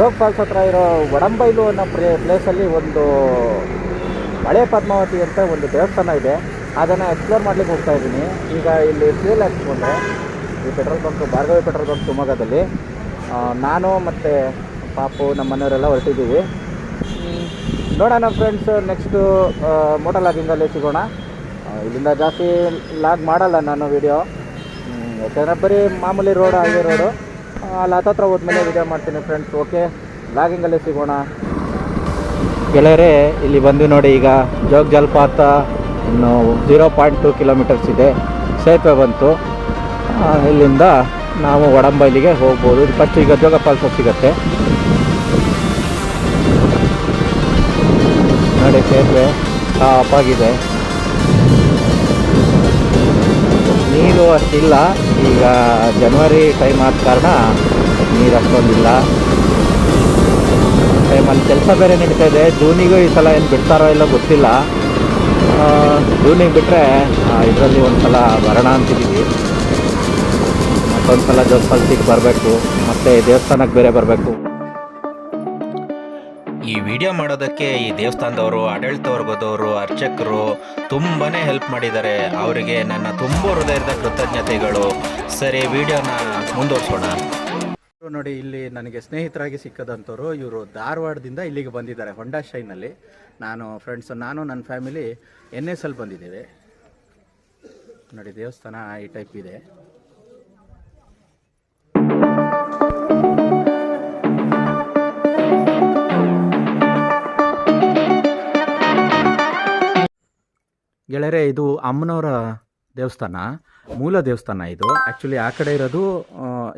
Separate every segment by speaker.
Speaker 1: Jog falls ಹತ್ರ ಇರೋ ಒಡಂಬೈಲು ಅನ್ನೋ ಪ್ಲೇ ಪ್ಲೇಸಲ್ಲಿ ಒಂದು ಹಳೆ ಪದ್ಮಾವತಿ ಅಂತ ಒಂದು ದೇವಸ್ಥಾನ ಇದೆ. ಅದನ್ನು ಎಕ್ಸ್ಪ್ಲೋರ್ ಮಾಡ್ಲಿಕ್ಕೆ ಹೋಗ್ತಾ ಇದ್ದೀನಿ. ಈಗ ಇಲ್ಲಿ ಫ್ಯೂಲ್ ಹಾಕ್ಸ್ಕೊಂಡೆ ಈ petrol bunk, Bhargavi petrol bunk ಶಿವಮೊಗ್ಗದಲ್ಲಿ. ನಾನು ಮತ್ತು ಪಾಪು ನಮ್ಮ ಮನೆಯವರೆಲ್ಲ ಹೊರಟಿದ್ದೀವಿ. ನೋಡೋಣ ಫ್ರೆಂಡ್ಸ್ ನೆಕ್ಸ್ಟು ಮೋಟರ್ ಲಾಗಿಂಗಲ್ಲಿ ಸಿಗೋಣ. ಇಲ್ಲಿಂದ ಜಾಸ್ತಿ ಲಾಗ್ ಮಾಡಲ್ಲ ನಾನು ವಿಡಿಯೋ ಯಾಕಂದರೆ ಬರೀ ಮಾಮೂಲಿ ರೋಡ್ ಆಗಿರೋ ರೋಡು ಅಲ್ಲಿ, ಹತ್ತತ್ರ ಹೋದ್ಮೇಲೆ ವಿಡಿಯೋ ಮಾಡ್ತೀನಿ ಫ್ರೆಂಡ್ಸ್ ಓಕೆ ಲಾಗಿಂಗಲ್ಲಿ ಸಿಗೋಣ. ಗೆಳೆಯರೇ, ಇಲ್ಲಿ ಬಂದು ನೋಡಿ ಈಗ ಜೋಗ ಜಲಪಾತ ಇನ್ನು ಜೀರೋ ಪಾಯಿಂಟ್ ಟು ಕಿಲೋಮೀಟರ್ಸ್ ಇದೆ. ಸೇತುವೆ ಬಂತು. ಇಲ್ಲಿಂದ ನಾವು ಒಡಂಬೈಲಿಗೆ ಹೋಗ್ಬೋದು. ಫಸ್ಟ್ ಈಗ ಜೋಗ ಫಾಲ್ಸ್ ಸಿಗುತ್ತೆ. ನೋಡಿ ಸೇತುವೆ ಟಾಪಾಗಿದೆ ನೀರು ಅಷ್ಟಿಲ್ಲ. ಈಗ ಜನವರಿ ಟೈಮ್ ಆದ ಕಾರಣ ನೀರು ಅಷ್ಟೊಂದಿಲ್ಲ. ಟೈಮಲ್ಲಿ ಕೆಲಸ ಬೇರೆ ನಡೀತಾ ಇದೆ. ಜೂನಿಗೂ ಈ ಸಲ ಏನು ಬಿಡ್ತಾರೋ ಇಲ್ಲೋ ಗೊತ್ತಿಲ್ಲ. ಜೂನಿಗೆ ಬಿಟ್ಟರೆ ಇದರಲ್ಲಿ ಒಂದು ಸಲ ಬರೋಣ ಅಂತಿದ್ದೀವಿ ಮತ್ತೊಂದು ಸಲ ಜೋಗ್ ಫಾಲ್ಸಿಗೆ ಬರಬೇಕು. ಮತ್ತು ದೇವಸ್ಥಾನಕ್ಕೆ ಬೇರೆ ಬರಬೇಕು.
Speaker 2: ಈ ವಿಡಿಯೋ ಮಾಡೋದಕ್ಕೆ ಈ ದೇವಸ್ಥಾನದವರು ಆಡಳಿತ ವರ್ಗದವರು ಅರ್ಚಕರು ತುಂಬಾ ಹೆಲ್ಪ್ ಮಾಡಿದ್ದಾರೆ. ಅವರಿಗೆ ನನ್ನ ತುಂಬ ಹೃದಯದ ಕೃತಜ್ಞತೆಗಳು. ಸರಿ, ವಿಡಿಯೋನ ಮುಂದುವರಿಸೋಣ.
Speaker 1: ನೋಡಿ, ಇಲ್ಲಿ ನನಗೆ ಸ್ನೇಹಿತರಾಗಿ ಸಿಕ್ಕದಂಥವ್ರು, ಇವರು ಧಾರವಾಡದಿಂದ ಇಲ್ಲಿಗೆ ಬಂದಿದ್ದಾರೆ ಹೊಂಡಾ ಶೈನಲ್ಲಿ ನಾನು ಫ್ರೆಂಡ್ಸ್ ನಾನು ನನ್ನ ಫ್ಯಾಮಿಲಿ ಎನ್ ಎಸ್ ಅಲ್ಲಿ ಬಂದಿದ್ದೇವೆ. ನೋಡಿ, ದೇವಸ್ಥಾನ ಈ ಟೈಪ್ ಇದೆ. ಗೆಳೆಯರೆ, ಇದು ಅಮ್ಮನವರ ದೇವಸ್ಥಾನ, ಮೂಲ ದೇವಸ್ಥಾನ ಇದು. ಆ್ಯಕ್ಚುಲಿ ಆ ಕಡೆ ಇರೋದು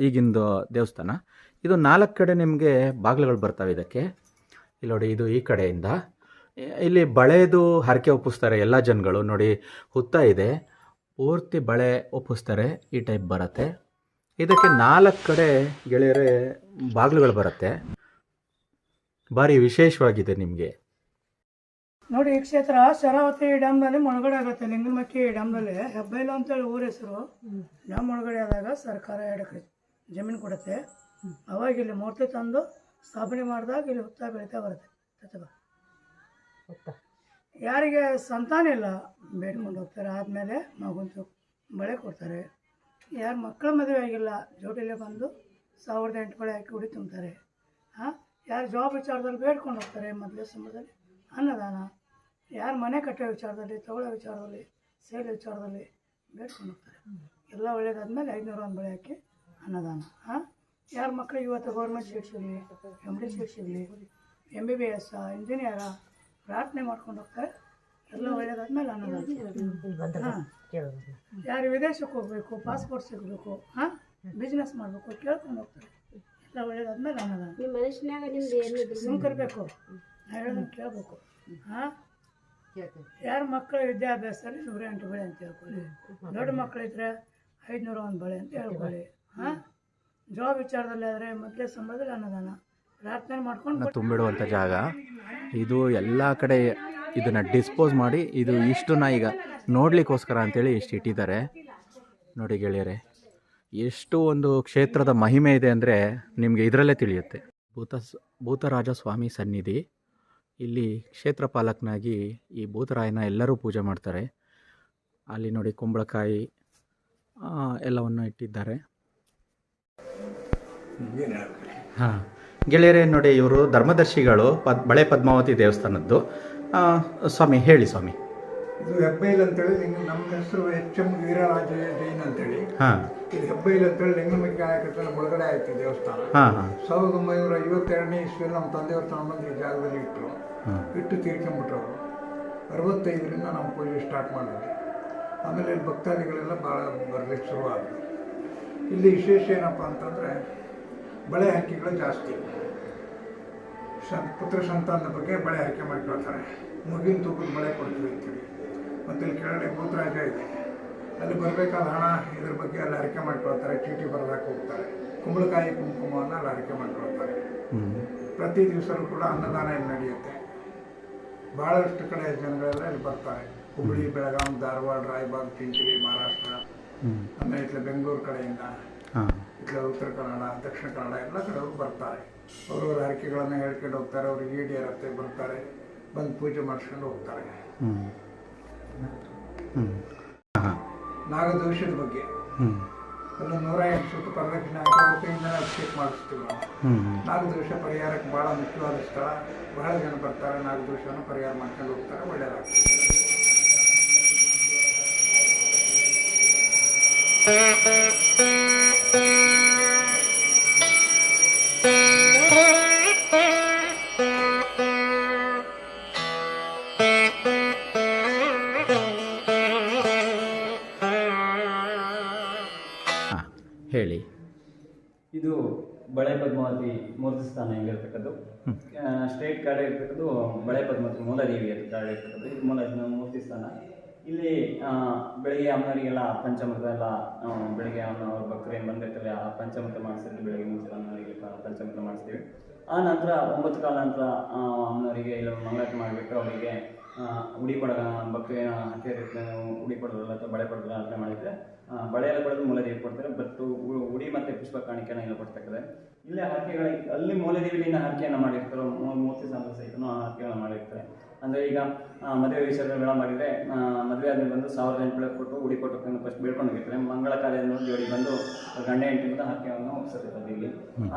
Speaker 1: ಈಗಿಂದು ದೇವಸ್ಥಾನ. ಇದು ನಾಲ್ಕು ಕಡೆ ನಿಮಗೆ ಬಾಗಿಲುಗಳು ಬರ್ತವೆ ಇದಕ್ಕೆ. ಇಲ್ಲಿ ನೋಡಿ, ಇದು ಈ ಕಡೆಯಿಂದ. ಇಲ್ಲಿ ಬಳೆದು ಹರಕೆ ಒಪ್ಪಿಸ್ತಾರೆ ಎಲ್ಲ ಜನಗಳು. ನೋಡಿ, ಹುತ್ತ ಇದೆ. ಪೂರ್ತಿ ಬಳೆ ಒಪ್ಪಿಸ್ತಾರೆ, ಈ ಟೈಪ್ ಬರುತ್ತೆ. ಇದಕ್ಕೆ ನಾಲ್ಕು ಕಡೆ ಗೆಳೆಯರೆ, ಬಾಗಿಲುಗಳು ಬರುತ್ತೆ. ಭಾರಿ ವಿಶೇಷವಾಗಿದೆ ನಿಮಗೆ.
Speaker 3: ನೋಡಿ ಈ ಕ್ಷೇತ್ರ ಶರಾವತಿ ಡ್ಯಾಮ್ನಲ್ಲಿ ಮುಳುಗಡೆ ಆಗುತ್ತೆ ಲಿಂಗನಮಕ್ಕಿ ಡ್ಯಾಮ್ನಲ್ಲಿ. ಹೆಬ್ಬೈಲು ಅಂತೇಳಿ ಊರ ಹೆಸರು. ಡ್ಯಾಮ್ ಮುಳುಗಡೆ ಆದಾಗ ಸರ್ಕಾರ ಎರಡು ಎಕರೆ ಜಮೀನು ಕೊಡುತ್ತೆ. ಅವಾಗ ಇಲ್ಲಿ ಮೂರ್ತಿ ತಂದು ಸ್ಥಾಪನೆ ಮಾಡಿದಾಗ ಇಲ್ಲಿ ಹುತ್ತ ಬೆಳೀತಾ ಬರುತ್ತೆ. ಯಾರಿಗೆ ಸಂತಾನ ಇಲ್ಲ ಬೇಡ್ಕೊಂಡು ಹೋಗ್ತಾರೆ. ಆದಮೇಲೆ ಮಗುಂತು ಬಳೆ ಕೊಡ್ತಾರೆ. ಯಾರು ಮಕ್ಕಳ ಮದುವೆ ಆಗಿಲ್ಲ ಜೋಟಿಲೇ ಬಂದು ಸಾವಿರದ ಎಂಟು ಬಳೆ ಹಾಕಿ ಉಡಿ ತುಂಬ್ತಾರೆ. ಹಾಂ ಯಾರು ಜಾಬ್ ವಿಚಾರದಲ್ಲಿ ಬೇಡ್ಕೊಂಡು ಹೋಗ್ತಾರೆ ಮದುವೆ ಸಮಯದಲ್ಲಿ ಅನ್ನದಾನ. ಯಾರು ಮನೆ ಕಟ್ಟೋ ವಿಚಾರದಲ್ಲಿ ತಗೊಳ್ಳೋ ವಿಚಾರದಲ್ಲಿ ಸೇಲ್ ವಿಚಾರದಲ್ಲಿ ಬೇಡ್ಕೊಂಡು ಹೋಗ್ತಾರೆ. ಎಲ್ಲ ಒಳ್ಳೇದಾದ್ಮೇಲೆ ಐದುನೂರು ಒಂದು ಬಳೆ ಹಾಕಿ ಅನ್ನದಾನ. ಹಾಂ ಯಾರು ಮಕ್ಕಳು ಇವತ್ತು ಗೌರ್ಮೆಂಟ್ ಸೀಟ್ ಸಿಗಲಿ ಎಂ ಡಿ ಸೀಟ್ ಸಿಗಲಿ ಎಂ ಬಿ ಬಿ ಎಸ್ ಇಂಜಿನಿಯರ ಪ್ರಾರ್ಥನೆ ಮಾಡ್ಕೊಂಡು ಹೋಗ್ತಾರೆ. ಎಲ್ಲ ಒಳ್ಳೇದಾದ್ಮೇಲೆ ಅನ್ನದಾನ. ಹಾಂ. ಯಾರು ವಿದೇಶಕ್ಕೆ ಹೋಗಬೇಕು ಪಾಸ್ಪೋರ್ಟ್ ಸಿಗಬೇಕು ಹಾಂ? ಬಿಸ್ನೆಸ್ ಮಾಡಬೇಕು ಕೇಳ್ಕೊಂಡು ಹೋಗ್ತಾರೆ. ಎಲ್ಲ ಒಳ್ಳೇದಾದ್ಮೇಲೆ ಅನ್ನದಾನ.
Speaker 4: ನಿಮ್ಮ ಕರಬೇಕು ನಿಮ್ದು ಏನಿದ್ರು
Speaker 3: ಸುಮ್ಕರ್ಬೇಕು. ನಾ ಹೇಳೋದನ್ನ ಕೇಳಬೇಕು. ಹಾಂ? ಯಾರ ಮಕ್ಕಳ ವಿದ್ಯಾಭ್ಯಾಸದಲ್ಲಿ ನೂರ ಎಂಟು ಬಳೆ ಅಂತ ಹೇಳ್ಕೊಳ್ಳಿ. ದೊಡ್ಡ ಮಕ್ಕಳಿದ್ರೆ ಐದುನೂರ ಒಂದು ಬಳೆ ಅಂತ ಹೇಳ್ಕೊಳ್ಳಿ. ಹಾಂ? ಜಾಬ್ ವಿಚಾರದಲ್ಲಿ ಆದರೆ ಮೊದಲೇ ಸಂಬಳದಲ್ಲಿ ಅನ್ನದಾನ. ಪ್ರಾರ್ಥನೆ ಮಾಡ್ಕೊಂಡು
Speaker 1: ತುಂಬಿಡುವಂಥ ಜಾಗ. ಇದು ಎಲ್ಲ ಕಡೆ ಇದನ್ನು ಡಿಸ್ಪೋಸ್ ಮಾಡಿ ಇದು ಇಷ್ಟನ್ನ ಈಗ ನೋಡಲಿಕ್ಕೋಸ್ಕರ ಅಂತೇಳಿ ಇಷ್ಟು ಇಟ್ಟಿದ್ದಾರೆ. ನೋಡಿ ಗೆಳೆಯರೆ ಎಷ್ಟು ಒಂದು ಕ್ಷೇತ್ರದ ಮಹಿಮೆ ಇದೆ ಅಂದರೆ ನಿಮಗೆ ಇದರಲ್ಲೇ ತಿಳಿಯುತ್ತೆ. ಭೂತ ಭೂತರಾಜ ಸ್ವಾಮಿ ಸನ್ನಿಧಿ. ಇಲ್ಲಿ ಕ್ಷೇತ್ರ ಪಾಲಕನಾಗಿ ಈ ಭೂತರಾಯನ ಎಲ್ಲರೂ ಪೂಜೆ ಮಾಡ್ತಾರೆ. ಅಲ್ಲಿ ನೋಡಿ ಕುಂಬಳಕಾಯಿ ಎಲ್ಲವನ್ನು ಇಟ್ಟಿದ್ದಾರೆ. ಹಾಂ, ಗೆಳೆಯರೇ, ನೋಡಿ ಇವರು ಧರ್ಮದರ್ಶಿಗಳು, ಪದ್, ಬಳೆ ಪದ್ಮಾವತಿ ದೇವಸ್ಥಾನದ್ದು. ಸ್ವಾಮಿ, ಹೇಳಿ ಸ್ವಾಮಿ.
Speaker 5: ಇದು ಹೆಬ್ಬೈಲ್ ಅಂತೇಳಿ ಲಿಂಗ ನಮ್ಮ ಹೆಸರು ಎಚ್ ಎಂ ವೀರರಾಜ ಜೈನ್ ಅಂತೇಳಿ.
Speaker 1: ಇಲ್ಲಿ
Speaker 5: ಇದು ಹೆಬ್ಬೈಲ್ ಅಂತೇಳಿ ಲಿಂಗನಮಕ್ಕಿ ನಾಯಕತ್ವದ ಒಳಗಡೆ ಆಯ್ತು ದೇವಸ್ಥಾನ. ಸಾವಿರದ ಒಂಬೈನೂರ ಐವತ್ತೆರಡನೇ ಇಸ್ವಿಯಲ್ಲಿ ನಮ್ಮ ತಂದೆಯವರು ತಗೊಂಡ್ಬಂದು ಈ ಜಾಗದಲ್ಲಿ ಇಟ್ಟರು. ಇಟ್ಟು ತೀರ್ಕೊಂಡ್ಬಿಟ್ರು ಅವರು. ಅರವತ್ತೈದರಿಂದ ನಾವು ಪೂಜೆ ಸ್ಟಾರ್ಟ್ ಮಾಡಿದ್ವಿ. ಆಮೇಲೆ ಇಲ್ಲಿ ಭಕ್ತಾದಿಗಳೆಲ್ಲ ಭಾಳ ಬರಲಿಕ್ಕೆ ಶುರುವಾದರು ಇಲ್ಲಿ ವಿಶೇಷ ಏನಪ್ಪ ಅಂತಂದರೆ ಬಳೆ ಹಕ್ಕಿಗಳು ಜಾಸ್ತಿ. ಸಂತ ಪುತ್ರ ಸಂತಾನದ ಬಗ್ಗೆ ಬಳೆ ಹಾಕಿ ಮಾಡ್ಕೊಳ್ತಾರೆ. ಮುಗಿನ ತೂಕದ ಬಳೆ ಕೊಡ್ತೀವಿ ಅಂತೇಳಿ. ಮತ್ತು ಇಲ್ಲಿ ಕೆಳಗಡೆ ಭೂತರಾಜ ಇದೆ. ಅಲ್ಲಿ ಬರಬೇಕಾದ ಹಣ ಇದ್ರ ಬಗ್ಗೆ ಅಲ್ಲಿ ಹರಕೆ ಮಾಡ್ಕೊಳ್ತಾರೆ. ಚೀಟಿ ಬರೋದಕ್ಕೆ ಹೋಗ್ತಾರೆ. ಕುಂಬಳಕಾಯಿ ಕುಂಕುಮವನ್ನು ಅಲ್ಲಿ ಹರಕೆ ಮಾಡ್ಕೊಳ್ತಾರೆ. ಪ್ರತಿ ದಿವಸವೂ ಕೂಡ ಅನ್ನದಾನ ಇಲ್ಲಿ ನಡೆಯುತ್ತೆ. ಬಹಳಷ್ಟು ಕಡೆ ಜನಗಳೆಲ್ಲ ಇಲ್ಲಿ ಬರ್ತಾರೆ. ಹುಬ್ಬಳ್ಳಿ ಬೆಳಗಾಂ ಧಾರವಾಡ ರಾಯಬಾಗ್ ಚಿಂಚಲಿ ಮಹಾರಾಷ್ಟ್ರ ಆಮೇಲೆ ಇತ್ಲ ಬೆಂಗಳೂರು ಕಡೆಯಿಂದ ಇಟ್ಲ ಉತ್ತರ ಕನ್ನಡ ದಕ್ಷಿಣ ಕನ್ನಡ ಎಲ್ಲ ಕಡೆಯವರು ಬರ್ತಾರೆ. ಅವ್ರವ್ರ ಹರಕೆಗಳನ್ನು ಹೇಳ್ಕೊಂಡು ಹೋಗ್ತಾರೆ. ಅವ್ರಿಗೆ ಈಡೇರತ್ತೆ ಬರ್ತಾರೆ. ಬಂದು ಪೂಜೆ ಮಾಡಿಸ್ಕೊಂಡು ಹೋಗ್ತಾರೆ. ನಾಗದೋಷದ ಬಗ್ಗೆ. ಒಂದು ನೂರ ಎಂಟು ಸುತ್ತು ಪರದಕ್ಷಿಣೆ ಕೈಯಿಂದ ಅಭಿಷೇಕ ಮಾಡಿಸ್ತೀವಿ. ನಾವು ನಾಗದೋಷ ಪರಿಹಾರಕ್ಕೆ ಭಾಳ ಮುಖ್ಯವಾದ ಸ್ಥಳ. ಬಹಳ ಜನ ಬರ್ತಾರೆ ನಾಗದೋಷವನ್ನು ಪರಿಹಾರ ಮಾಡ್ಕೊಂಡು ಹೋಗ್ತಾರೆ. ಒಳ್ಳೆಯದಾಗ್ತದೆ
Speaker 1: ಹಾಂ ಹೇಳಿ.
Speaker 6: ಇದು ಬಳೆ ಪದ್ಮಾವತಿ ಮೂರ್ತಿ ಸ್ಥಾನ ಹೆಂಗಿರ್ತಕ್ಕದ್ದು? ಸ್ಟೇಟ್ ಕಾರ್ಡ್ ಇರ್ತಕ್ಕದ್ದು ಬಳೆ ಪದ್ಮಾವತಿ ಮೂಲದೇವಿ ಅಂತ ಕಾರ್ಡ್ ಇರ್ತಕ್ಕದ್ದು. ಇದು ಮೂಲ ಮೂರ್ತಿ ಸ್ಥಾನ. ಇಲ್ಲಿ ಬೆಳಿಗ್ಗೆ ಅಮ್ಮನವರಿಗೆಲ್ಲ ಪಂಚಮೃತ ಎಲ್ಲ ಬೆಳಿಗ್ಗೆ ಅಮ್ಮ ಅವ್ರ ಭಕ್ತರು ಏನು ಬಂದಿರ್ತಾರೆ ಆ ಪಂಚಮೃತ ಮಾಡಿಸ್ತೀವಿ ಬೆಳಿಗ್ಗೆ ಮುಂಚೆ ಅಮ್ಮನವರಿಗೆ ಪಂಚಮೃತ ಮಾಡಿಸ್ತೀವಿ. ಆ ನಂತರ ಒಂಬತ್ತು ಕಾಲ ನಂತರ ಅಮ್ಮನವರಿಗೆ ಇಲ್ಲ ಮಂಗಳಾರತಿ ಮಾಡಿಬಿಟ್ಟು ಅವರಿಗೆ ಉಡಿ ಭಕ್ತರು ಏನೋ ಹಾಕಿರುತ್ತೆ ಉಡಿ ಕೊಡೋದಿಲ್ಲ ಅಥವಾ ಬಳೆ ಕೊಡೋದಿಲ್ಲ ಅಂತ ಮಾಡಿದರೆ ಬಳೆ ಎಲ್ಲ ಕೊಡೋದು ಮೂಲದೇವಿ ಕೊಡ್ತಾರೆ ಬಟ್ ಉಡಿ ಮತ್ತು ಪುಷ್ಪ ಕಾಣಿಕೆನ ಇಲ್ಲಿ ಕೊಡ್ತಕ್ಕದೆ. ಇಲ್ಲೇ ಹರಕೆಗಳ ಅಲ್ಲಿ ಮೂಲದೇವಿಲಿನ ಹರಕೆಯನ್ನು ಮಾಡಿರ್ತಾರೋ ಮೂರ್ತಿ ಸಾಂದ್ರ ಸಹಿತ ಹರಕೆಗಳನ್ನು ಮಾಡಿರ್ತಾರೆ. ಅಂದರೆ ಈಗ ಮದುವೆ ವಿಷಯಗಳ ಮಾಡಿದರೆ ಮದುವೆ ಆದ್ಮೇಲೆ ಬಂದು ಸಾವಿರದ ಎಂಟು ಬೆಳೆ ಕೊಟ್ಟು ಉಡಿ ಕೊಟ್ಟು ಫಸ್ಟ್ ಬೇಡ್ಕೊಂಡಿರ್ತಾರೆ. ಮಂಗಳ ಕಾರ್ಯವನ್ನು ಜೋಡಿ ಬಂದು ಗಂಡ ಹೆಂಡತಿ ಬಂದು ಹರಕೆಯನ್ನು ಒಪ್ಪಿಸಿರ್ತಾರೆ ಇಲ್ಲಿ.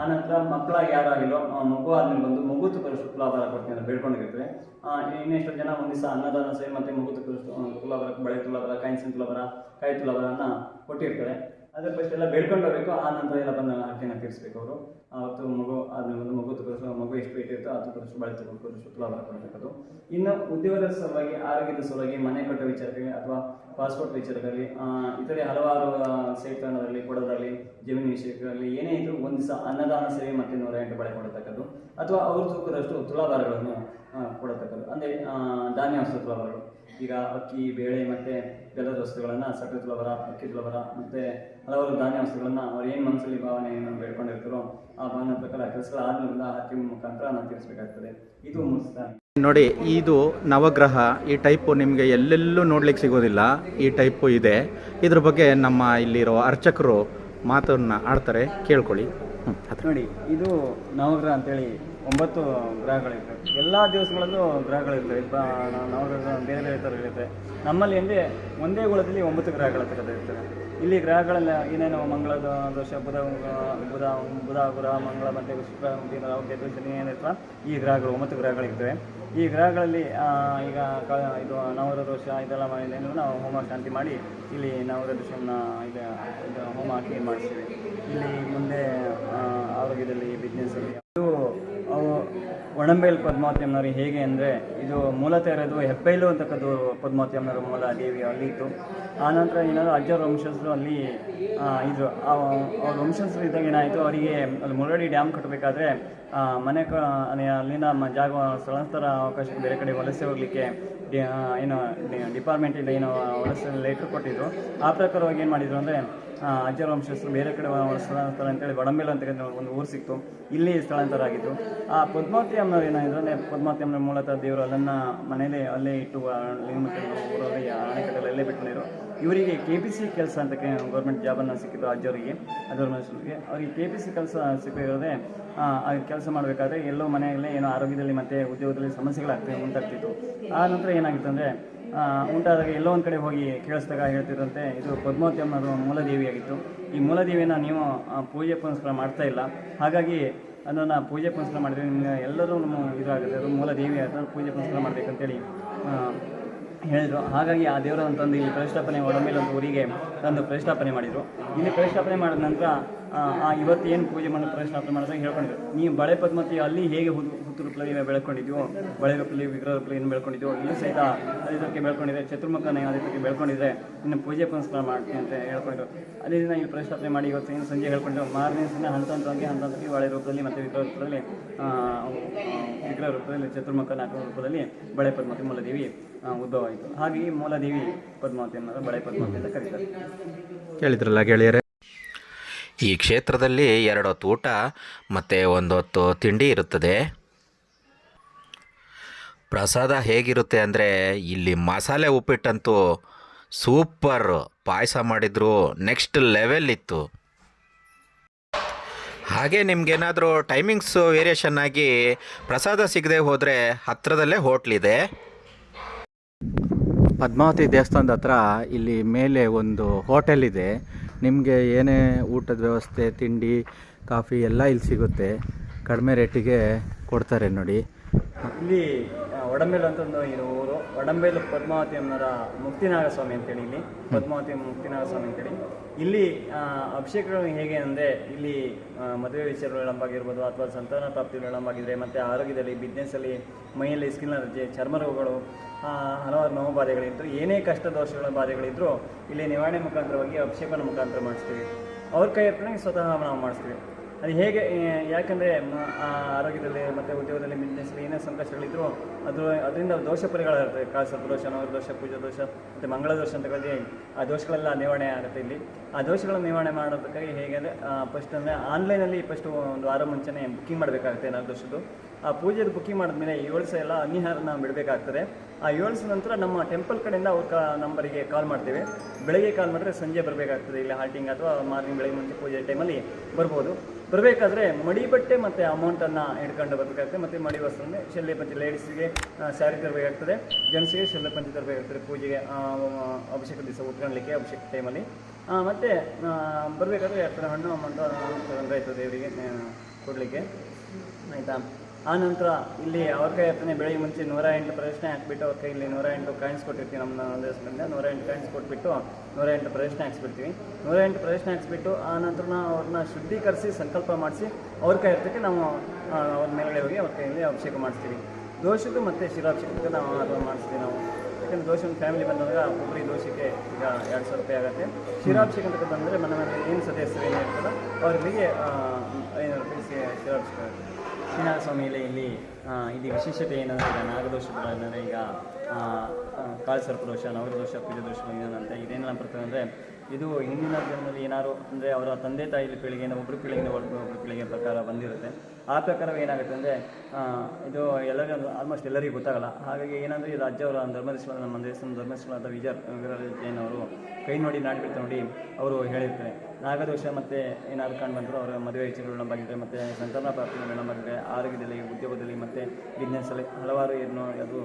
Speaker 6: ಆನಂತರ ನಂತರ ಮಕ್ಕಳಾಗಿ ಯಾರಾಗಿಲ್ಲೋ ಮಗು ಆದ್ಮೇಲೆ ಬಂದು ಮಗು ತುಕರು ಶುಕ್ಲಾಭಾರ ಕೊಡ್ತೀನಿ ಅಂತ ಬೇಡ್ಕೊಂಡಿರ್ತಾರೆ. ಇನ್ನೆಷ್ಟು ಜನ ಒಂದು ದಿವಸ ಅನ್ನದಾನ ಸೇರಿ ಮತ್ತೆ ಮಗು ತುಕರು ತುಲಾಭಾರ ಬಳೆ ತುಲಾಭಾರ ಕಾಯಿನ್ಸಿನ ತುಲಾಭಾರ ಕಾಯಿ ತುಲಾಭಾರನ ಕೊಟ್ಟಿರ್ತಾರೆ. ಅದ್ರ ಫಸ್ಟ್ ಎಲ್ಲ ಬೇಡ್ಕೊಂಡು ಹೋಗ್ಬೇಕು ಆ ನಂತರ ಎಲ್ಲ ಬಂದು ಅಕ್ಕಿನ ತೀರಿಸ್ಬೇಕು ಅವರು. ಅವತ್ತು ಮಗು ಅದು ಒಂದು ಮಗು ತಗೊಳಿಸೋ ಮಗು ಎಷ್ಟು ಇರುತ್ತೋ ಅದು ತಗೊಳಿಸೋ ಬಳಿ ತಗೊಳ್ಕೊಂಡು ಶುಕ್ಲಾಭಾರ ಬರ್ಕೊಳ್ಬೇಕು ಇನ್ನು ಉದ್ಯೋಗದ ಸಲುವಾಗಿ, ಆರೋಗ್ಯದ ಸಲುವಾಗಿ, ಮನೆ ಕಟ್ಟೋ ವಿಚಾರದಲ್ಲಿ ಅಥವಾ ಪಾಸ್ಪೋರ್ಟ್ ವಿಚಾರದಲ್ಲಿ ಇತರೆ ಹಲವಾರು ಸೇತನದಲ್ಲಿ ಕೊಡೋದ್ರಲ್ಲಿ, ಜಮೀನು ವಿಷಯಗಳಲ್ಲಿ ಏನೇ ಇದ್ರೂ ಒಂದು ದಿವಸ ಅನ್ನದಾನ ಸೇವೆ ಮತ್ತು ನೂರ ಎಂಟು ಬಳಕೆ ಕೊಡತಕ್ಕದ್ದು. ಅಥವಾ ಅವರು ತೂಕದಷ್ಟು ತುಲಾಭಾರಗಳನ್ನು ಕೊಡತಕ್ಕದ್ದು. ಅಂದರೆ ಧಾನ್ಯ ಈಗ ಅಕ್ಕಿ ಬೇಳೆ ಮತ್ತು ಬೆಲ್ಲದ ವಸ್ತುಗಳನ್ನು ಸಕ್ಕರೆ ತುಲಾಭಾರ ಅಕ್ಕಿ ತುಲಾಭಾರ ಮತ್ತು ಹಲವಾರು ಧಾನ್ಯ ವಸ್ತುಗಳನ್ನು ಅವ್ರು ಏನು ಮನಸ್ಸಲ್ಲಿ ಭಾವನೆಯನ್ನು ಬೇಡ್ಕೊಂಡಿರ್ತಾರೋ ಆ ಭಾವನೆ ಪ್ರಕಾರ ಕೆಲಸಗಳ ಆದ್ರಿಂದ ಅಕ್ಕಿ ಮುಖಾಂತರ ನಾವು ತೀರಿಸಬೇಕಾಗ್ತದೆ. ಇದು ಮುಗಿಸ್ತಾ
Speaker 1: ನೋಡಿ ಇದು ನವಗ್ರಹ. ಈ ಟೈಪು ನಿಮಗೆ ಎಲ್ಲೆಲ್ಲೂ ನೋಡ್ಲಿಕ್ಕೆ ಸಿಗೋದಿಲ್ಲ. ಈ ಟೈಪು ಇದೆ. ಇದ್ರ ಬಗ್ಗೆ ನಮ್ಮ ಇಲ್ಲಿರೋ ಅರ್ಚಕರು ಮಾತನ್ನು ಆಡ್ತಾರೆ. ಕೇಳ್ಕೊಳ್ಳಿ.
Speaker 6: ನೋಡಿ ಇದು ನವಗ್ರಹ ಅಂತೇಳಿ ಒಂಬತ್ತು ಗ್ರಹಗಳಿರ್ತವೆ ಎಲ್ಲ ದಿವಸಗಳಲ್ಲೂ ಗ್ರಹಗಳಿರ್ತವೆ. ನವಗ್ರಹ, ಬೇರೆ ಬೇರೆ ಥರ ಇರುತ್ತೆ ನಮ್ಮಲ್ಲಿ ಅಂದರೆ ಒಂದೇ ಗುಳದಲ್ಲಿ ಒಂಬತ್ತು ಗ್ರಹಗಳ ಥರದ ಇರ್ತವೆ. ಇಲ್ಲಿ ಗ್ರಹಗಳೆಲ್ಲ ಏನೇನು? ಮಂಗಳ ದೋಷ, ಬುಧ ಬುಧ ಬುಧ, ಗುರ, ಮಂಗಳ, ಮತ್ತು ಶುಕ್ರ ಕೇತು ಶನಿ ಏನಿರ್ತವೆ ಈ ಗ್ರಹಗಳು ಒಂಬತ್ತು ಗ್ರಹಗಳಿರ್ತವೆ. ಈ ಗ್ರಹಗಳಲ್ಲಿ ಈಗ ಕ, ಇದು ನವರ ದೋಷ, ಇದೆಲ್ಲ ಮಾಡಿದ್ದೇನೆ ನಾವು ಹೋಮ ಶಾಂತಿ ಮಾಡಿ ಇಲ್ಲಿ ನವರ ದೋಷವನ್ನು ಇದು ಇದು ಹೋಮ ಹಾಕಿ ಮಾಡಿಸ್ತೀವಿ. ಇಲ್ಲಿ ಮುಂದೆ ಆರೋಗ್ಯದಲ್ಲಿ ಬಿಸ್ನೆಸ್ಸಲ್ಲಿ ಇದು ಅವು ಒಣಂಬೇಲ್ ಪದ್ಮಾವತಿಯಮ್ಮನವರು ಹೇಗೆ ಅಂದರೆ ಇದು ಮೂಲತಃ ಇರೋದು ಹೆಬ್ಬೈಲು ಅಂತಕ್ಕದ್ದು ಪದ್ಮಾವತಿಯಮ್ಮನವರ ಮೂಲ ದೇವಿ ಅಲ್ಲಿ ಇತ್ತು. ಆನಂತರ ಏನಾದರೂ ಅಜ್ಜರ ವಂಶಸ್ಥರು ಅಲ್ಲಿ ಇದು ಅವ್ರ ವಂಶಸ್ಥರು ಇದ್ದಾಗ ಏನಾಯಿತು, ಅವರಿಗೆ ಅಲ್ಲಿ ಮುರಡಿ ಡ್ಯಾಮ್ ಕಟ್ಟಬೇಕಾದ್ರೆ ಮನೆ ಕ, ಅಲ್ಲಿನ ಜಾಗ, ಸ್ಥಳಾಂತರ ಅವಕಾಶ ಬೇರೆ ಕಡೆ ವಲಸೆ ಹೋಗಲಿಕ್ಕೆ ಏನು ಡಿಪಾರ್ಟ್ಮೆಂಟಿಂದ ಏನು ವಲಸೆ ಲೆಟ್ರ್ ಕೊಟ್ಟಿದ್ರು. ಆ ಪ್ರಕಾರವಾಗಿ ಏನು ಮಾಡಿದ್ರು ಅಂದರೆ ಅಜ್ಜರ ವಂಶಸ್ಥರು ಬೇರೆ ಕಡೆ ಸ್ಥಳಾಂತರ ಅಂತೇಳಿ ವಡಂಬೇಲು ಅಂತ ಒಂದು ಊರು ಸಿಕ್ತು. ಇಲ್ಲಿ ಸ್ಥಳಾಂತರ ಆಗಿತ್ತು ಆ, ಪದ್ಮಾವತಿ ಅಮ್ಮನವ್ರು ಏನಾಯಿತು ಅಂದರೆ ಪದ್ಮಾವತಿ ಅಮ್ಮನ ಮೂಲತಃ ದೇವರು ಅದನ್ನು ಮನೇಲಿ ಅಲ್ಲೇ ಇಟ್ಟು ಊರಲ್ಲಿ ಅಣೆಕಟ್ಟಲ್ಲಿ ಅಲ್ಲೇ ಬಿಟ್ಕೊಂಡಿರು. ಇವರಿಗೆ ಕೆ ಪಿ ಸಿ ಕೆಲಸ ಅಂತ ಗೌರ್ಮೆಂಟ್ ಜಾಬನ್ನು ಸಿಕ್ಕಿತ್ತು ಅಜ್ಜವರಿಗೆ ಅಜ್ಜವ್ರ ಮನುಷ್ಯರಿಗೆ ಅವರಿಗೆ ಕೆ ಪಿ ಸಿ ಕೆಲಸ ಸಿಕ್ಕಿರೋದೇ ಕೆಲಸ ಮಾಡಬೇಕಾದ್ರೆ ಎಲ್ಲೋ ಮನೆಯಲ್ಲೇ ಏನೋ ಆರೋಗ್ಯದಲ್ಲಿ ಮತ್ತು ಉದ್ಯೋಗದಲ್ಲಿ ಸಮಸ್ಯೆಗಳಾಗ್ತವೆ ಉಂಟಾಗ್ತಿತ್ತು. ಆ ನಂತರ ಏನಾಗಿತ್ತು ಅಂದರೆ ಉಂಟಾದಾಗ ಎಲ್ಲೋ ಒಂದು ಕಡೆ ಹೋಗಿ ಕೇಳಿಸ್ದಾಗ ಹೇಳ್ತಿದ್ದಂತೆ ಇದು ಪದ್ಮಾವತಿ ಅಮ್ಮನವರು ಮೂಲದೇವಿಯಾಗಿತ್ತು. ಈ ಮೂಲದೇವಿಯನ್ನು ನೀವು ಪೂಜೆ ಪುನಸ್ಕಾರ ಮಾಡ್ತಾ ಇಲ್ಲ. ಹಾಗಾಗಿ ಅದನ್ನು ಪೂಜೆ ಪುನಸ್ಕಾರ ಮಾಡಿದ್ರೆ ನಿಮ್ಗೆ ಎಲ್ಲರೂ ನಮ್ಮ ಇದಾಗುತ್ತೆ, ಅದು ಮೂಲ ದೇವಿ ಅದನ್ನು ಪೂಜೆ ಪುನಸ್ಕಾರ ಮಾಡಬೇಕಂತೇಳಿ ಹೇಳಿದರು. ಹಾಗಾಗಿ ಆ ದೇವರನ್ನು ತಂದು ಇಲ್ಲಿ ಪ್ರತಿಷ್ಠಾಪನೆ ಒಳಮೇಲೆ ಒಂದು ಊರಿಗೆ ತಂದು ಪ್ರತಿಷ್ಠಾಪನೆ ಮಾಡಿದರು. ಇಲ್ಲಿ ಪ್ರತಿಷ್ಠಾಪನೆ ಮಾಡಿದ ನಂತರ ಇವತ್ತು ಏನು ಪೂಜೆ ಮಾಡಿ ಪ್ರತಿಷ್ಠಾಪನೆ ಮಾಡಿದಾಗ ಹೇಳ್ಕೊಂಡಿದ್ರು. ನೀವು ಬಳೆ ಪದ್ಮತಿ ಅಲ್ಲಿ ಹೇಗೆ ಹುತ್ತು ರೂಪದಲ್ಲಿ ಬೆಳ್ಕೊಂಡಿದ್ವು ಬಳೆ ರೂಪದಲ್ಲಿ ವಿಗ್ರಹ ರೂಪದಲ್ಲಿ ಏನು ಬೆಳ್ಕೊಂಡಿದ್ವು ಇಲ್ಲಿ ಸಹಿತ ಅದಕ್ಕೆ ಬೆಳ್ಕೊಂಡಿದೆ ಚತುರ್ಮುಖ ಥರಕ್ಕೆ ಬೆಳ್ಕೊಂಡಿದ್ರೆ ಇನ್ನು ಪೂಜೆ ಪುನಸ್ಕಾರ ಮಾಡ್ತೀನಿ ಅಂತ ಹೇಳ್ಕೊಂಡಿದ್ರು. ಅದೇ ದಿನ ಇಲ್ಲಿ ಪ್ರತಿಷ್ಠಾಪನೆ ಮಾಡಿ ಇವತ್ತು ಏನು ಸಂಜೆ ಹೇಳ್ಕೊಂಡಿದ್ರು ಮಾರನೇ ದಿನ ಹಂತ ಹಂತವಾಗಿ ಹಂತ ಹಂತವಾಗಿ ಬಳೆ ರೂಪದಲ್ಲಿ ಮತ್ತು ವಿಗ್ರಹ ರೂಪದಲ್ಲಿ ಆ, ವಿಗ್ರಹ ರೂಪದಲ್ಲಿ ಚತುರ್ಮುಖ ನಾಲ್ಕು ರೂಪದಲ್ಲಿ ಬಳೆ ಪದ್ಮತಿ ಮೂಲದೇವಿ ಆ, ಉದ್ಭವ ಆಯಿತು. ಹಾಗೆ ಮೂಲದೇವಿ ಪದ್ಮಾವತಿ ಅನ್ನೋದು ಬಳೆ ಪದ್ಮಾವತಿ ಅಂತ ಕರೀತಾರೆ.
Speaker 1: ಕೇಳಿದ್ರಲ್ಲ ಗೆಳೆಯರೆ?
Speaker 2: ಈ ಕ್ಷೇತ್ರದಲ್ಲಿ ಎರಡು ಹೊತ್ತು ಊಟ, ಮತ್ತು ಒಂದು ಹೊತ್ತು ತಿಂಡಿ ಇರುತ್ತದೆ. ಪ್ರಸಾದ ಹೇಗಿರುತ್ತೆ ಅಂದರೆ, ಇಲ್ಲಿ ಮಸಾಲೆ ಉಪ್ಪಿಟ್ಟಂತೂ ಸೂಪರ್ ಪಾಯಸ ಮಾಡಿದ್ರು, ನೆಕ್ಸ್ಟ್ ಲೆವೆಲ್ ಇತ್ತು. ಹಾಗೆ ನಿಮಗೇನಾದರೂ ಟೈಮಿಂಗ್ಸು ವೇರಿಯೇಷನ್ ಆಗಿ ಪ್ರಸಾದ ಸಿಗದೆ ಹೋದರೆ ಹತ್ತಿರದಲ್ಲೇ ಹೋಟ್ಲಿದೆ
Speaker 1: ಪದ್ಮಾವತಿ ದೇವಸ್ಥಾನದ ಹತ್ರ ಇಲ್ಲಿ ಮೇಲೆ ಒಂದು ಹೋಟೆಲ್ ಇದೆ. ನಿಮಗೆ ಏನೇ ಊಟದ ವ್ಯವಸ್ಥೆ ತಿಂಡಿ ಕಾಫಿ ಎಲ್ಲ ಇಲ್ಲಿ ಸಿಗುತ್ತೆ. ಕಡಿಮೆ ರೇಟಿಗೆ ಕೊಡ್ತಾರೆ ನೋಡಿ.
Speaker 6: ಇಲ್ಲಿ ಒಡಂಬೇಲು ಅಂತ ಒಂದು ಇದು ಊರು? ಒಡಂಬೇಲು ಪದ್ಮಾವತಿ ಮುಕ್ತಿನಾಗ ಸ್ವಾಮಿ ಅಂತೇಳಿ ಇಲ್ಲಿ. ಪದ್ಮಾವತಿ ಮುಕ್ತಿನಾಗ ಸ್ವಾಮಿ ಅಂತೇಳಿ. ಇಲ್ಲಿ ಅಭಿಷೇಕಗಳು ಹೇಗೆ ಅಂದರೆ, ಇಲ್ಲಿ ಮದುವೆ ವಿಚಾರಗಳು ವಿಳಂಬಾಗಿರ್ಬೋದು ಅಥವಾ ಸಂತಾನ ಪ್ರಾಪ್ತಿ ವಿಳಂಬಾಗಿದ್ರೆ ಮತ್ತು ಆರೋಗ್ಯದಲ್ಲಿ ಬಿಸ್ನೆಸ್ಸಲ್ಲಿ ಮೈಯಲ್ಲಿ ಸ್ಕಿನ್ ಅಲರ್ಜಿ ಚರ್ಮ ರೋಗಗಳು ಹಲವಾರು ನೋವು ಬಾಧೆಗಳಿದ್ರು ಏನೇ ಕಷ್ಟ ದೋಷಗಳ ಬಾಧೆಗಳಿದ್ದರೂ ಇಲ್ಲಿ ನಿವಾರಣೆ ಮುಖಾಂತರವಾಗಿ ಅಭಿಷೇಕನ ಮುಖಾಂತರ ಮಾಡಿಸ್ತೀವಿ. ಅವ್ರ ಕೈ ಹತ್ರನೇ ಸ್ವತಃ ನಾವು ಮಾಡಿಸ್ತೀವಿ. ಅದು ಹೇಗೆ ಯಾಕಂದರೆ ಆರೋಗ್ಯದಲ್ಲಿ ಮತ್ತು ಉದ್ಯೋಗದಲ್ಲಿ ಬಿಸ್ನೆಸ್ಲಿ ಏನೇ ಸಂಕಷ್ಟಗಳಿದ್ರು ಅದು, ಅದರಿಂದ ದೋಷ ಪರಿಹಾರ ಇರ್ತದೆ ಕಾಸು ದೋಷ ನವರ ದೋಷ, ಪೂಜಾ ದೋಷ, ಮತ್ತು ಮಂಗಳ ದೋಷ ಅಂತ ಕರೆದಿ ಆ ದೋಷಗಳೆಲ್ಲ ನಿವಾರಣೆ ಆಗುತ್ತೆ ಇಲ್ಲಿ. ಆ ದೋಷಗಳ ನಿವಾರಣೆ ಮಾಡೋದಕ್ಕಾಗಿ ಹೇಗೆ ಅಂದರೆ ಫಸ್ಟ್ ಅಂದರೆ ಆನ್ಲೈನಲ್ಲಿ ಫಸ್ಟು ಒಂದು ವಾರ ಮುಂಚೆನೇ ಬುಕ್ಕಿಂಗ್ ಮಾಡಬೇಕಾಗುತ್ತೆ ನಾಲ್ಕು ದೋಷದ್ದು. ಆ ಪೂಜೆದು ಬುಕ್ಕಿಂಗ್ ಮಾಡಿದ್ಮೇಲೆ ಏಳು ಸಹ ಎಲ್ಲ ಅನಿಹಾರನ ಬಿಡಬೇಕಾಗ್ತದೆ. ಆ ಏಳು ನಂತರ ನಮ್ಮ ಟೆಂಪಲ್ ಕಡೆಯಿಂದ ಅವ್ರ ನಂಬರಿಗೆ ಕಾಲ್ ಮಾಡ್ತೇವೆ. ಬೆಳಗ್ಗೆ ಕಾಲ್ ಮಾಡಿದ್ರೆ ಸಂಜೆ ಬರಬೇಕಾಗ್ತದೆ, ಇಲ್ಲಿ ಹಾಲ್ಟಿಂಗ್ ಅಥವಾ ಮಾರ್ನಿಂಗ್ ಬೆಳಗ್ಗೆ ಮುಂಚೆ ಪೂಜೆ ಟೈಮಲ್ಲಿ ಬರ್ಬೋದು. ಬರಬೇಕಾದ್ರೆ ಮಡಿ ಬಟ್ಟೆ ಮತ್ತು ಅಮೌಂಟನ್ನು ಹಿಡ್ಕೊಂಡು ಬರಬೇಕಾಗ್ತದೆ ಮತ್ತು ಮಡಿ ವಸ್ತ್ರ ಅಂದರೆ ಶಲ್ಯ ಪಂಚಿ ಲೇಡೀಸ್ಗೆ ಸ್ಯಾರಿ ತರಬೇಕಾಗ್ತದೆ. ಜೆಂಟ್ಸ್ಗೆ ಶಲ್ಯ ಪಂಚಿ ತರಬೇಕಾಗ್ತದೆ. ಪೂಜೆಗೆ ಅಭಿಷೇಕ ದಿವಸ ಉಟ್ಕೊಳ್ಳಲಿಕ್ಕೆ ಅಭಿಷೇಕ ಟೈಮಲ್ಲಿ ಮತ್ತು ಬರಬೇಕಾದ್ರೆ ಎರಡು ಹಣ್ಣು ಅಮೌಂಟು ತೊಗೊಂಡ್ರೆ ಆಯಿತು ದೇವರಿಗೆ ಕೊಡಲಿಕ್ಕೆ. ಆಯಿತಾ? ಆ ನಂತರ ಇಲ್ಲಿ ಅವ್ರ ಕೈ ಹತ್ರನೇ ಬೆಳಿಗ್ಗೆ ಮುಂಚೆ ನೂರ ಎಂಟು ಪ್ರದರ್ಶನ ಹಾಕ್ಬಿಟ್ಟು ಅವ್ರ ಕೈಯಲ್ಲಿ ನೂರ ಎಂಟು ಕಾಯಿನ್ಸ್ ಕೊಟ್ಟಿರ್ತೀವಿ ನಮ್ಮ ದೇವಸ್ಥಾನದಿಂದ ನೂರ ಎಂಟು ಕಾಯಿನ್ಸ್ ಕೊಟ್ಬಿಟ್ಟು ನೂರ ಎಂಟು ಪ್ರದರ್ಶನ ಹಾಕ್ಸ್ಬಿಡ್ತೀವಿ. ನೂರ ಎಂಟು ಪ್ರದರ್ಶನ ಹಾಕ್ಸ್ಬಿಟ್ಟು ಆ ನಂತರ ಅವ್ರನ್ನ ಶುದ್ಧೀಕರಿಸಿ, ಸಂಕಲ್ಪ ಮಾಡಿಸಿ ಅವ್ರ ಕೈ ಹತ್ರಕ್ಕೆ ನಾವು ಅವ್ರ ಮೇಲ್ಗಡೆ ಹೋಗಿ ಅವ್ರ ಕೈಯಲ್ಲಿ ಅಭಿಷೇಕ ಮಾಡಿಸ್ತೀವಿ. ದೋಷದ್ದು ಮತ್ತು ಶಿರಾಭಿಷೇಕಕ್ಕೆ ನಾವು ಅದನ್ನು ಮಾಡಿಸ್ತೀವಿ ನಾವು. ಯಾಕಂದರೆ ದೋಷ ಒಂದು ಫ್ಯಾಮಿಲಿ ಬಂದಾಗ ಒಬ್ಬರಿ ದೋಷಕ್ಕೆ ಈಗ ಎರಡು ಸಾವಿರ ರೂಪಾಯಿ ಆಗುತ್ತೆ. ಶಿರಾಭಿಷೇಕ ಅಂತ ಬಂದರೆ ಮನೆ ಮನೆಯಲ್ಲಿ ಏನು ಸದಸ್ಯರು ಏನು ಇರ್ತಲ್ಲ ಅವರಿಗೆ ಐನೂರು ರೂಪಾಯಿ ಶಿರಾಭಿಷೇಕ ಆಗುತ್ತೆ. ಶ್ರೀನಾಥ ಸ್ವಾಮಿ ಇಲ್ಲಿ ಇಲ್ಲಿ ವಿಶೇಷತೆ ಏನಂದರೆ ಈಗ ನಾಗದೋಷಗಳಂದರೆ ಈಗ ಆ, ದೋಷ ನವದೋಷ ಸರ್ಪದೋಷ ನವರದೋಷ ಪೀಠದೋಷ ಏನಂತ ಇದೇನೆಲ್ಲ ಬರ್ತದೆ ಅಂದರೆ ಇದು ಹಿಂದಿನ ಜನ್ಮದಲ್ಲಿ ಏನಾದ್ರು ಅಂದರೆ ಅವರ ತಂದೆ ತಾಯಿ ಪೀಳಿಗೆಯಿಂದ ಒಬ್ಬರು ಪೀಳಿಗೆಯಿಂದ ಒಬ್ಬರು ಪೀಳಿಗೆ ಪ್ರಕಾರ ಬಂದಿರುತ್ತೆ. ಆ ಪ್ರಕಾರ ಏನಾಗುತ್ತೆ ಅಂದರೆ ಇದು ಎಲ್ಲರಿಗೂ ಆಲ್ಮೋಸ್ಟ್ ಎಲ್ಲರಿಗೂ ಗೊತ್ತಾಗಲ್ಲ. ಹಾಗಾಗಿ ಏನಂದರೆ ಈ ರಾಜ್ಯವರು ಧರ್ಮದೇಶ್ವರ ನಮ್ಮ ದೇವಸ್ಥಾನ ಧರ್ಮಸ್ಥಳದ ವಿಜಯ ವೀರರಾಜ ಅವರು ಕೈ ನೋಡಿ ನಾಡ್ಬಿಟ್ಟು ನೋಡಿ ಅವರು ಹೇಳಿರ್ತಾರೆ. ನಾಗದೋಷ ಮತ್ತು ಏನಾದ್ರು ಕಂಡು ಬಂದರೂ ಅವರ ಮದುವೆ ವಿಚಾರಗಳು ವಿಳಂಬಾಗಿದೆ ಮತ್ತು ಸಂತಾನ ಪ್ರಾಪ್ತಿ ಬಂದಿದೆ ಆರೋಗ್ಯದಲ್ಲಿ, ಉದ್ಯೋಗದಲ್ಲಿ, ಮತ್ತು ಬಿಸ್ನೆಸ್ಸಲ್ಲಿ ಹಲವಾರು ಏನು ಅದು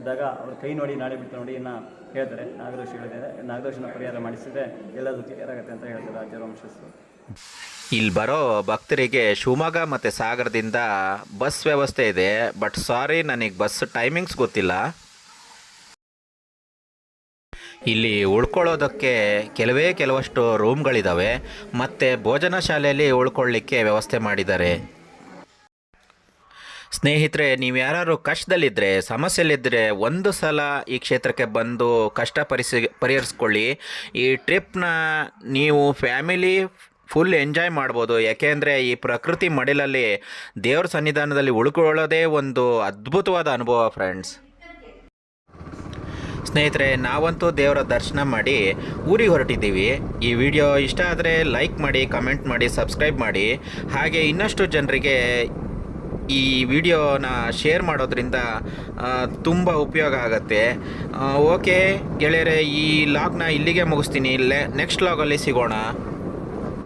Speaker 6: ಇದ್ದಾಗ ಅವರು ಕೈ ನೋಡಿ ನಾಡಿ ಬಿಟ್ಟು ನೋಡಿ ಇನ್ನು ಹೇಳ್ತಾರೆ. ನಾಗದೋಷಗಳಿದೆ ನಾಗದೋಷನ ಪರಿಹಾರ ಮಾಡಿಸಿದ್ರೆ ಎಲ್ಲದೂ ಕ್ಲಿಯರ್ ಆಗುತ್ತೆ ಅಂತ ಹೇಳ್ತಾರೆ ರಾಜ್ಯ ವಂಶಸ್ಥರು.
Speaker 2: ಇಲ್ಲಿ ಬರೋ ಭಕ್ತರಿಗೆ ಶಿವಮೊಗ್ಗ ಮತ್ತು ಸಾಗರದಿಂದ ಬಸ್ ವ್ಯವಸ್ಥೆ ಇದೆ ಬಟ್ ಸಾರಿ ನನಗೆ ಬಸ್ ಟೈಮಿಂಗ್ಸ್ ಗೊತ್ತಿಲ್ಲ. ಇಲ್ಲಿ ಉಳ್ಕೊಳ್ಳೋದಕ್ಕೆ ಕೆಲವೇ ಕೆಲವಷ್ಟು ರೂಮ್ಗಳಿದ್ದಾವೆ ಮತ್ತು ಭೋಜನ ಶಾಲೆಯಲ್ಲಿ ಉಳ್ಕೊಳ್ಳಿಕ್ಕೆ ವ್ಯವಸ್ಥೆ ಮಾಡಿದ್ದಾರೆ. ಸ್ನೇಹಿತರೆ, ನೀವು ಯಾರು ಕಷ್ಟದಲ್ಲಿದ್ದರೆ ಸಮಸ್ಯೆಯಲ್ಲಿದ್ದರೆ ಒಂದು ಸಲ ಈ ಕ್ಷೇತ್ರಕ್ಕೆ ಬಂದು ಕಷ್ಟ ಪರಿಸಿ, ಪರಿಹರಿಸ್ಕೊಳ್ಳಿ. ಈ ಟ್ರಿಪ್ನ ನೀವು ಫ್ಯಾಮಿಲಿ ಫುಲ್ ಎಂಜಾಯ್ ಮಾಡ್ಬೋದು. ಯಾಕೆಂದರೆ ಈ ಪ್ರಕೃತಿ ಮಡಿಲಲ್ಲಿ ದೇವ್ರ ಸನ್ನಿಧಾನದಲ್ಲಿ ಉಳ್ಕೊಳ್ಳೋದೇ ಒಂದು ಅದ್ಭುತವಾದ ಅನುಭವ ಫ್ರೆಂಡ್ಸ್ ಸ್ನೇಹಿತರೆ, ನಾವಂತೂ ದೇವರ ದರ್ಶನ ಮಾಡಿ ಊರಿಗೆ ಹೊರಟಿದ್ದೀವಿ. ಈ ವಿಡಿಯೋ ಇಷ್ಟ ಆದರೆ ಲೈಕ್ ಮಾಡಿ ಕಮೆಂಟ್ ಮಾಡಿ ಸಬ್ಸ್ಕ್ರೈಬ್ ಮಾಡಿ. ಹಾಗೆ ಇನ್ನಷ್ಟು ಜನರಿಗೆ ಈ ವಿಡಿಯೋನ ಶೇರ್ ಮಾಡೋದ್ರಿಂದ ತುಂಬ ಉಪಯೋಗ ಆಗುತ್ತೆ. ಓಕೆ ಗೆಳೆಯರೆ, ಈ ಲಾಗ್ನ ಇಲ್ಲಿಗೆ ಮುಗಿಸ್ತೀನಿ. ಇಲ್ಲೇ ನೆಕ್ಸ್ಟ್ ಲಾಗಲ್ಲಿ ಸಿಗೋಣ.